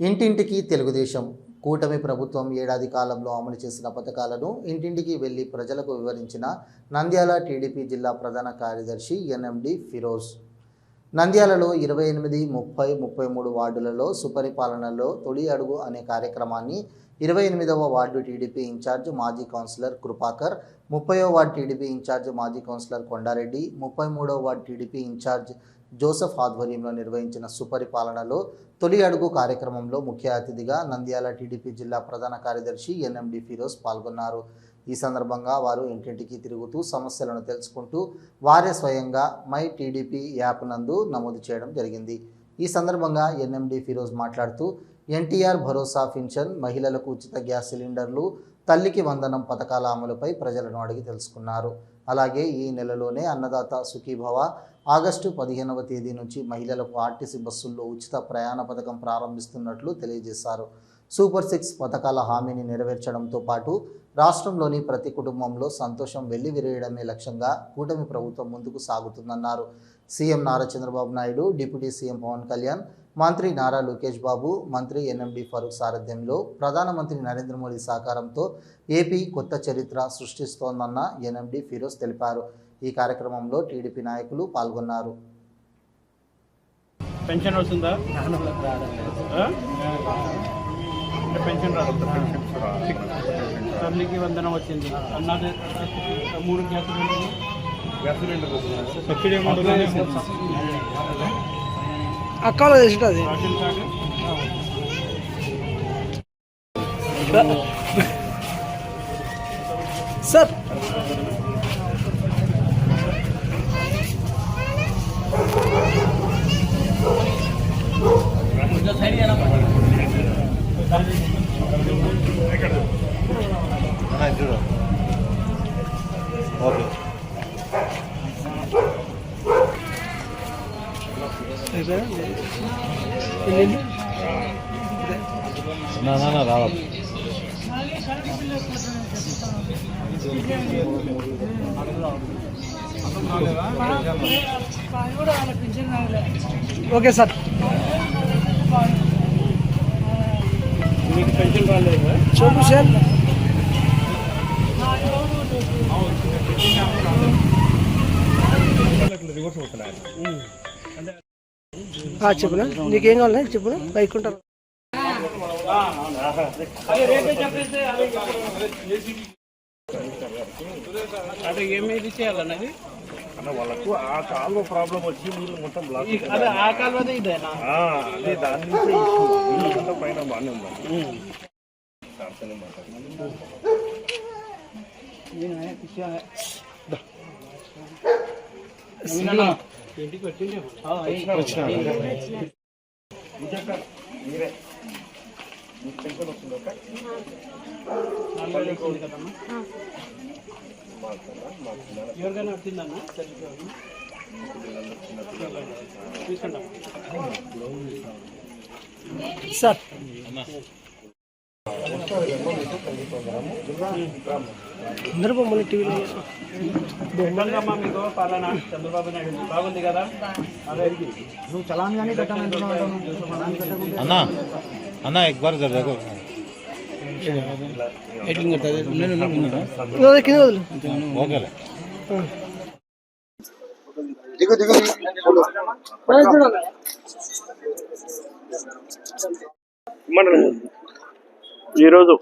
ఇంటింటికి తెలుగుదేశం కూటమి ప్రభుత్వం ఏడాది కాలంలో అమలు చేసిన పథకాలను ఇంటింటికి వెళ్ళి ప్రజలకు వివరించిన నంద్యాల టీడీపీ జిల్లా ప్రధాన కార్యదర్శి ఎన్ఎండి ఫిరోజ్. నంద్యాలలో ఇరవై ఎనిమిది ముప్పై ముప్పై మూడు వార్డులలో సుపరిపాలనలో తొలి అడుగు అనే కార్యక్రమాన్ని ఇరవై ఎనిమిదవ వార్డు టీడీపీ ఇన్ఛార్జ్ మాజీ కౌన్సిలర్ కృపాకర్ ముప్పైవ వార్డు టీడీపీ ఇన్ఛార్జ్ మాజీ కౌన్సిలర్ కొండారెడ్డి ముప్పై మూడవ వార్డు టీడీపీ ఇన్ఛార్జ్ జోసెఫ్ ఆధ్వర్యంలో నిర్వహించిన సుపరిపాలనలో తొలి అడుగు కార్యక్రమంలో ముఖ్య అతిథిగా నంద్యాల టీడీపీ జిల్లా ప్రధాన కార్యదర్శి ఎన్ఎండి ఫిరోజ్ పాల్గొన్నారు. ఈ సందర్భంగా వారు ఇంటింటికి తిరుగుతూ సమస్యలను తెలుసుకుంటూ వారే స్వయంగా మై టీడీపీ యాప్ నందు నమోదు చేయడం జరిగింది. ఈ సందర్భంగా ఎన్ఎండి ఫిరోజ్ మాట్లాడుతూ ఎన్టీఆర్ భరోసా పింఛన్ మహిళలకు ఉచిత గ్యాస్ సిలిండర్లు తల్లికి వందనం పథకాల అమలుపై ప్రజలను అడిగి తెలుసుకున్నారు. అలాగే ఈ నెలలోనే అన్నదాత సుఖీభవ ఆగస్టు పదిహేనవ తేదీ నుంచి మహిళలకు ఆర్టీసీ బస్సుల్లో ఉచిత ప్రయాణ పథకం ప్రారంభిస్తున్నట్లు తెలియజేశారు. సూపర్ సిక్స్ పథకాల హామీని నెరవేర్చడంతో పాటు రాష్ట్రంలోని ప్రతి కుటుంబంలో సంతోషం వెళ్ళి విరేయడమే లక్ష్యంగా కూటమి ప్రభుత్వం ముందుకు సాగుతుందన్నారు. CM Nara Chandrababu Naidu deputy CM Pawan Kalyan మంత్రి నారా లోకేష్ బాబు మంత్రి ఎన్ఎండి ఫరూక్ సారథ్యంలో ప్రధానమంత్రి నరేంద్ర మోడీ సహకారంతో ఏపీ కొత్త చరిత్ర సృష్టిస్తోందన్న ఎన్ఎండి ఫిరోజ్ తెలిపారు. ఈ కార్యక్రమంలో టీడీపీ నాయకులు పాల్గొన్నారు. పెన్షన్ వస్తుందా? పెన్షన్ రాదు తల్లికి వందనం వచ్చింది. అన్నది మూడు గ్యాస్ సిలిండర్ సబ్సిడీ అమౌంట్ అక్కలో చేసింటది రేషన్ కార్డు సార్ నా నా నా రావాలి ఓకే సార్. మీకు పెన్షన్ రాలేదు చూపు సార్. చెప్పునా? నీకేం కావాలి చెప్పునా? బైక్ ఉంటారు అదే ఏమేది చేయాలన్నది అన్న వాళ్ళకు ఆ కాలువ ప్రాబ్లం వచ్చి నీళ్ళు మొత్తం బ్లాక్ అదే ఆ కాలువదే ఇదేనా అదే దాని నుంచే నీళ్ళంతా పైన బాగానే ఉందండి. ఇంటికి నిజంగా మీరే. మీకు పెన్షన్ వస్తుంది ఒక ఎవరికైనా వచ్చిందన్నా సార్. అందరూ మమ్మల్ని టీవీలో ఎట్లుందమ్మా మీకు పాలన చంద్రబాబు నాయుడు బాగుంది కదా? అదే. అన్నా అన్నా ఎక్ బార్ జర ఈరోజు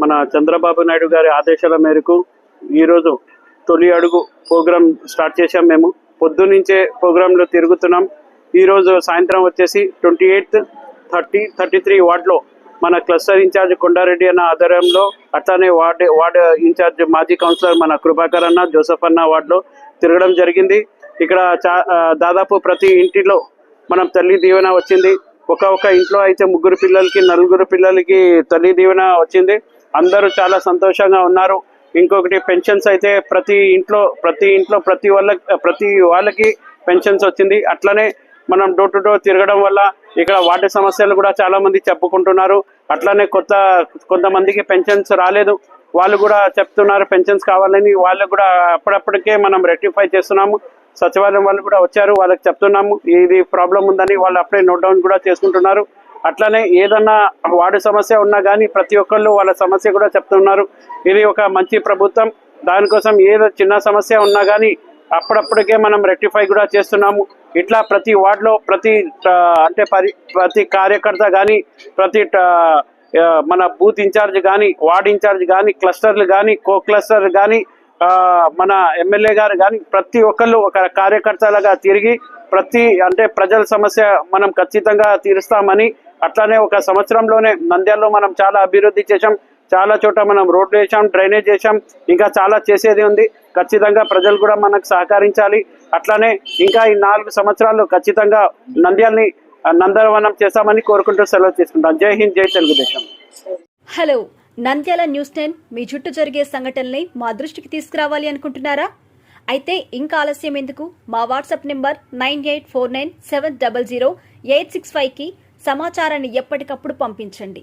మన చంద్రబాబు నాయుడు గారి ఆదేశాల మేరకు ఈరోజు తొలి అడుగు ప్రోగ్రామ్ స్టార్ట్ చేశాం మేము. పొద్దున్నుంచే ప్రోగ్రాంలో తిరుగుతున్నాం. ఈరోజు సాయంత్రం వచ్చేసి twenty eighth thirty thirty three వార్డులో మన క్లస్టర్ ఇన్ఛార్జ్ కొండారెడ్డి అన్న ఆధ్వర్యంలో అట్లానే వార్డు వార్డు ఇన్ఛార్జ్ మాజీ కౌన్సిలర్ మన కృపాకర్ అన్న జోసఫ్ అన్న వార్డులో తిరగడం జరిగింది. ఇక్కడ చా దాదాపు ప్రతి ఇంటిలో మనం తల్లి దీవెన వచ్చింది. ఒక ఒక ఇంట్లో అయితే ముగ్గురు పిల్లలకి నలుగురు పిల్లలకి తల్లి దీవెన వచ్చింది. అందరూ చాలా సంతోషంగా ఉన్నారు. ఇంకొకటి పెన్షన్స్ అయితే ప్రతి ఇంట్లో ప్రతి ఇంట్లో ప్రతి వాళ్ళ ప్రతి వాళ్ళకి పెన్షన్స్ వచ్చింది. అట్లనే మనం డోర్ టు డోర్ తిరగడం వల్ల ఇక్కడ వాటర్ సమస్యలు కూడా చాలా మంది చెప్పుకుంటున్నారు. అట్లానే కొత్త కొంతమందికి పెన్షన్స్ రాలేదు. వాళ్ళు కూడా చెప్తున్నారు పెన్షన్స్ కావాలని. వాళ్ళకు కూడా అప్పుడప్పటికే మనం రెక్టిఫై చేస్తున్నాము. సచివాలయం వాళ్ళు కూడా వచ్చారు. వాళ్ళకి చెప్తున్నాము. ఇది ప్రాబ్లం ఉందని వాళ్ళు అప్పుడే నోట్ డౌన్ కూడా చేసుకుంటున్నారు. అట్లనే ఏదన్నా వార్డు సమస్య ఉన్నా కానీ ప్రతి ఒక్కళ్ళు వాళ్ళ సమస్య కూడా చెప్తున్నారు. ఇది ఒక మంచి ప్రభుత్వం. దానికోసం ఏదో చిన్న సమస్య ఉన్నా కానీ అప్పుడప్పటికే మనం రెక్టిఫై కూడా చేస్తున్నాము. ఇట్లా ప్రతి వార్డులో ప్రతి అంటే పరి ప్రతి కార్యకర్త కానీ ప్రతి మన బూత్ ఇన్ఛార్జ్ కానీ వార్డ్ ఇన్ఛార్జ్ కానీ క్లస్టర్లు కానీ కో క్లస్టర్ కానీ మన ఎమ్మెల్యే గారు కానీ ప్రతి ఒక్కళ్ళు ఒక కార్యకర్తలుగా తిరిగి ప్రతి అంటే ప్రజల సమస్య మనం ఖచ్చితంగా తీరుస్తామని అట్లానే ఒక సంవత్సరంలోనే నంద్యాలలో మనం చాలా అభివృద్ధి చేశాం. చాలా చోట మనం రోడ్లు వేసాం డ్రైనేజ్ చేసాం ఇంకా చాలా చేసేది ఉంది. ఖచ్చితంగా ప్రజలు కూడా మనకు సహకరించాలి. అట్లానే ఇంకా ఈ నాలుగు సంవత్సరాలు ఖచ్చితంగా నంద్యాలని నందనవనం చేస్తామని కోరుకుంటూ సెలవు తీసుకుంటాం. జై హింద్ జై Telugudesam. Hello Nandyal news ten మీ చుట్టూ జరిగే సంఘటనల్ని మా దృష్టికి తీసుకురావాలి అనుకుంటున్నారా? అయితే ఇంకా ఆలస్యం ఎందుకు? మా WhatsApp number nine eight four nine seven double zero eight six ఫైవ్కి సమాచారాన్ని ఎప్పటికప్పుడు పంపించండి.